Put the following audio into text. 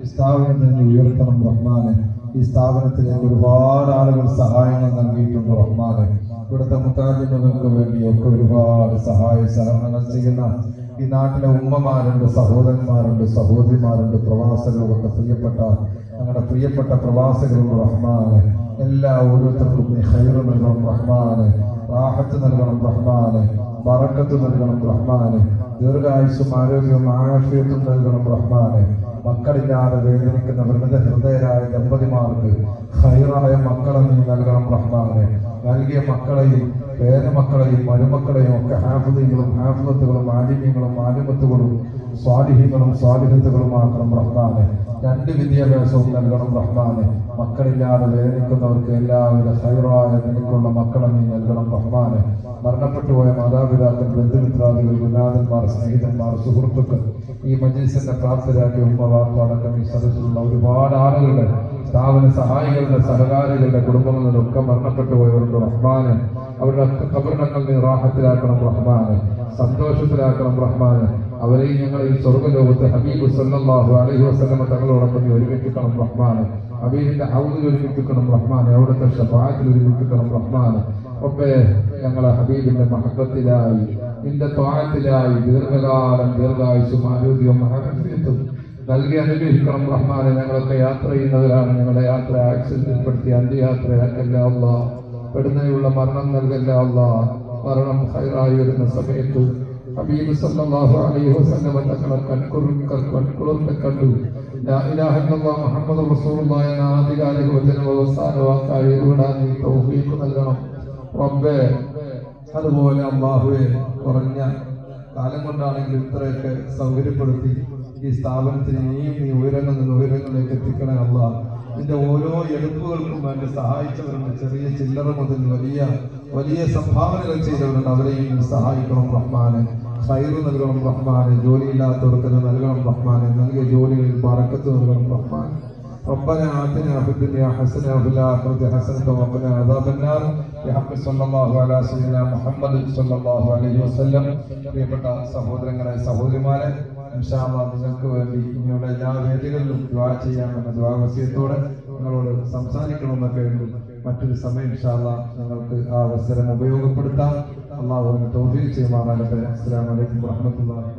ഈ സ്ഥാപനത്തിന് ഉയർത്തണം റഹ്മാനെ. ഈ സ്ഥാപനത്തിലേക്ക് ഒരുപാട് ആളുകൾ സഹായങ്ങൾ നൽകിയിട്ടുണ്ട് റഹ്മാനെ. ഇവിടുത്തെ മുത്താലിമുകൾക്ക് വേണ്ടിയൊക്കെ ഒരുപാട് സഹായ സഹകരണങ്ങൾ ചെയ്യുന്ന ഈ നാട്ടിലെ ഉമ്മമാരുണ്ട് സഹോദരന്മാരുണ്ട് സഹോദരിമാരുണ്ട് പ്രവാസികളുണ്ട് പ്രിയപ്പെട്ട ഞങ്ങളുടെ പ്രിയപ്പെട്ട പ്രവാസികളുണ്ട് റഹ്മാനെ. എല്ലാ ഓരോരുത്തർക്കും നീ ഹൈറ് നൽകണം റഹ്മാനെ. റാഹത്ത് നൽകണം റഹ്മാനെ. ബറക്കത്ത് നൽകണം റഹ്മാനെ. ദീർഘായുസും ആരോഗ്യവും ആഫിയത്തും നൽകണം റഹ്മാനെ. മക്കളില്ലാതെ വേദനിക്കുന്ന വൃദ്ധ ഹൃദയരായ ദമ്പതിമാർക്ക് ഹൈറായ മക്കളെ നീ നൽകണം റഹ്മാനെ. നൽകിയ മക്കളെയും പേരമക്കളെയും മരുമക്കളെയും ഒക്കെ ഹാഫിദീങ്ങളും ഹാഫുദത്തുകളും മാലിന്യങ്ങളും ആലിമത്തുകളും സ്വാലിഹ്യങ്ങളും സ്വാലിഹത്തുകളും മാത്രം റഹ്മാനെ. രണ്ട് വിദ്യാഭ്യാസവും നൽകണം റഹ്മാനെ. മക്കളില്ലാതെ വേദനിക്കുന്നവർക്ക് എല്ലാവിധ ഹൈറായ നിനക്കുള്ള മക്കളെ നീ നൽകണം റഹ്മാനെ. മരണപ്പെട്ടു പോയ മാതാപിതാക്കൾ ബന്ധുമിത്രാദികൾ ഗുരുനാഥന്മാർ സ്നേഹിതന്മാർ സുഹൃത്തുക്കൾ ഈ മജീസിന്റെ പ്രാപ്തരാക്കിയ ഉമ്മവാപ്പടക്കം ഈ സദസ്സിലുള്ള ഒരുപാട് ആളുകളുടെ സ്ഥാപന സഹായികളുടെ സഹകാരികളുടെ കുടുംബങ്ങളിലൊക്കെ മരണപ്പെട്ടു പോയവരുണ്ട് റഹ്മാന്. അവരുടെ കബറിടങ്ങൾ നീ റാഹത്തിലാക്കണം റഹ്മാന്. സന്തോഷത്തിലാക്കണം റഹ്മാന്. അവരെയും ഞങ്ങൾ ഈ സ്വർഗലോകത്ത് ഹബീബ് സല്ലല്ലാഹു അലൈഹി വസ്ലമ തങ്ങളോടൊപ്പം നീ ഒരുമിപ്പിക്കണം റഹ്മാന്. ഹബീബിന്റെ ഹൗദിൽ ഒരുമിപ്പിക്കണം റഹ്മാന്. അവിടുത്തെ ഷഫാത്തിൽ ഒരുമിപ്പിക്കണം റഹ്മാന്. ഒപ്പേ ഞങ്ങളെ ഹബീബിന്റെ മഹത്വത്തിലായി നിന്റെ ത്വാഴത്തിലായി ദീർഘകാലം ദീർഘായുസും ആരോഗ്യവും ആരോഗ്യത്തും നൽകി അനുഗ്രഹിക്കണം റഹ്മാനെ. ഞങ്ങളൊക്കെ യാത്ര ചെയ്യുന്നവരാണ്. ഞങ്ങളുടെ യാത്ര ആക്സിഡന്റിൽപ്പെടുത്തി അന്ത്യയാത്രയാക്കല്ല അല്ല പെടുന്നതിനുള്ള മരണം നൽകല്ല അല്ല മരണം ഹൈറായി വരുന്ന സമയത്ത് ഹബീബ് സല്ലല്ലാഹു അലൈഹി ലാ ഇലാഹ ഇല്ലല്ലാഹ് റസൂലുള്ളാഹി റബ്ബേ അതുപോലെ അള്ളാഹുവെ കുറഞ്ഞ കാലം കൊണ്ടാണെങ്കിലും ഇത്രയൊക്കെ സൗകര്യപ്പെടുത്തി ഈ സ്ഥാപനത്തിന് ഇനിയും നീ ഉയരങ്ങളിൽ നിന്ന് ഉയരങ്ങളിലേക്ക് എത്തിക്കണേ അല്ല ഇതിന്റെ ഓരോ എടുപ്പുകൾക്കും വേണ്ടി സഹായിച്ചവരുണ്ട് ചെറിയ ചില്ലറ മുതൽ വലിയ വലിയ സംഭാവനകൾ ചെയ്തവരുണ്ട് അവരെയും നീ സഹായിക്കണം റഹ്മാന് ഹൈറ് നൽകണം റഹ്മാന് ജോലിയില്ലാത്തവർക്ക് അത് നൽകണം റഹ്മാന് നൽകിയ ജോലികളിൽ പറക്കത്ത് നൽകണം റഹ്മാൻ ربنا آتنا في الدنيا حسنة وفي الآخرة حسنة وقنا عذاب النار بحق صلى الله على سيدنا محمد صلى الله عليه وسلم പ്രിയപ്പെട്ട സഹോദരങ്ങളെ സഹോദരിമാരെ ഇൻഷാല്ലാ നിങ്ങൾക്ക് വേണ്ടി നിങ്ങളുടെ എല്ലാ വേദികളിലും ദ്വാ ചെയ്യാമെന്ന ദ്വാവസ്യത്തോടെ നിങ്ങളോട് സംസാരിക്കണമെന്നൊക്കെ ഉണ്ട്. മറ്റൊരു സമയം ഇൻഷാല്ലാ നിങ്ങൾക്ക് ആ അവസരം ഉപയോഗപ്പെടുത്താം. അള്ളാഹുവിന് തൗഫീഖ് ചെയ്യുമാറാകട്ടെ. അസ്സലാമു അലൈക്കും വറഹ്മത്തുള്ളാഹി